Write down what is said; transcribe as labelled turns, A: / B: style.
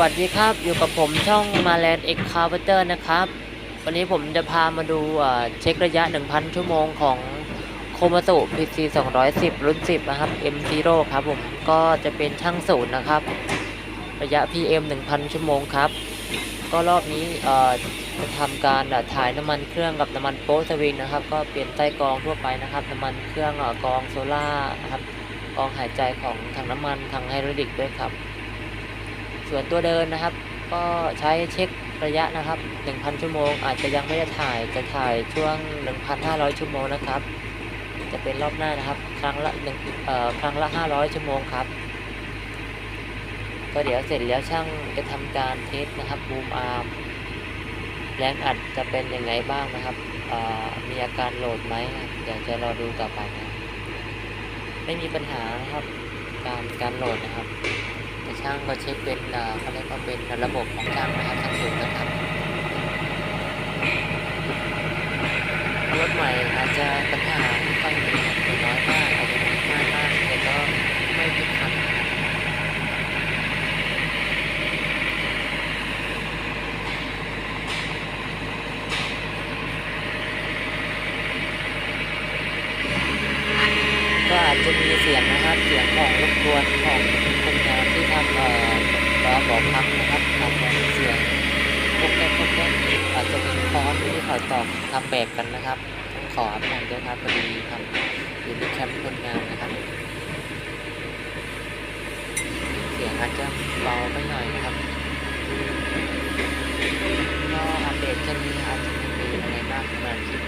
A: วัสดีครับอยู่กับผมช่องมาแลนด์เอ็กคาร์เตอร์นะครับ วันนี้ผมจะพามาดูอ่าเช็คระยะ 1,000 ชั่วโมงของโคมาสุ PC 210 รุ่น 10 นะครับ M0 ครับผมก็จะเป็นช่างศูนย์นะครับ ระยะ PM 1,000 ชั่วโมงครับ ก็รอบนี้อ่อจะทำการถ่ายน้ำมันเครื่องกับน้ำมันโป๊สวิงนะครับ ก็เปลี่ยนไส้กรองทั่วไปนะครับ น้ำมันเครื่องกรองโซล่านะครับกรองหายใจของถังน้ำมันทางไฮดรอลิกด้วยครับ ส่วนตัวเดินนะครับ ก็ใช้เช็คระยะนะครับ 1,000 ชั่วโมง อาจจะยังไม่ได้ถ่ายจะถ่ายช่วง 1,500 ชั่วโมงนะครับ จะเป็นรอบหน้านะครับ ครั้งละหนึ่งเอ่อครั้งละ 500 ชั่วโมงครับ ก็เดี๋ยวเสร็จแล้วช่างจะทำการเทสนะครับบูมอาร์มแรงอัดจะเป็นยังไงบ้างนะครับมีอาการโหลดไหมครับเดี๋ยวจะรอดูต่อไปนะไม่มีปัญหานะครับ การการโหลดนะครับ แต่ช่างก็เช็คเป็นเขาเรียกว่าเป็นระบบของช่างนะครับช่างสูงนะครับรถใหม่อาจจะปัญหาไม่ค่อยมีน้อยมากอาจจะไม่มากมากแต่ก็ไม่ผิดคันนะครับก็อาจจะมีเสียงนะครับ เสียงของรบกวนของ นงานที่ทำเอ่อล้อบอกพังนะครับอาจจะมีเสียงพวกแก๊กพวกแก๊อาจจะเป็นคอนที่เขาตอกทำแบบกันนะครับขออภัยด้วยครับพอดีทำอยู่ที่แคมป์คนงานนะครับ เสียงอาจจะเบาไปหน่อยนะครับก็อัปเดตแค่นี้อาจจะมีอะไรมากสำหรับคลิปนี้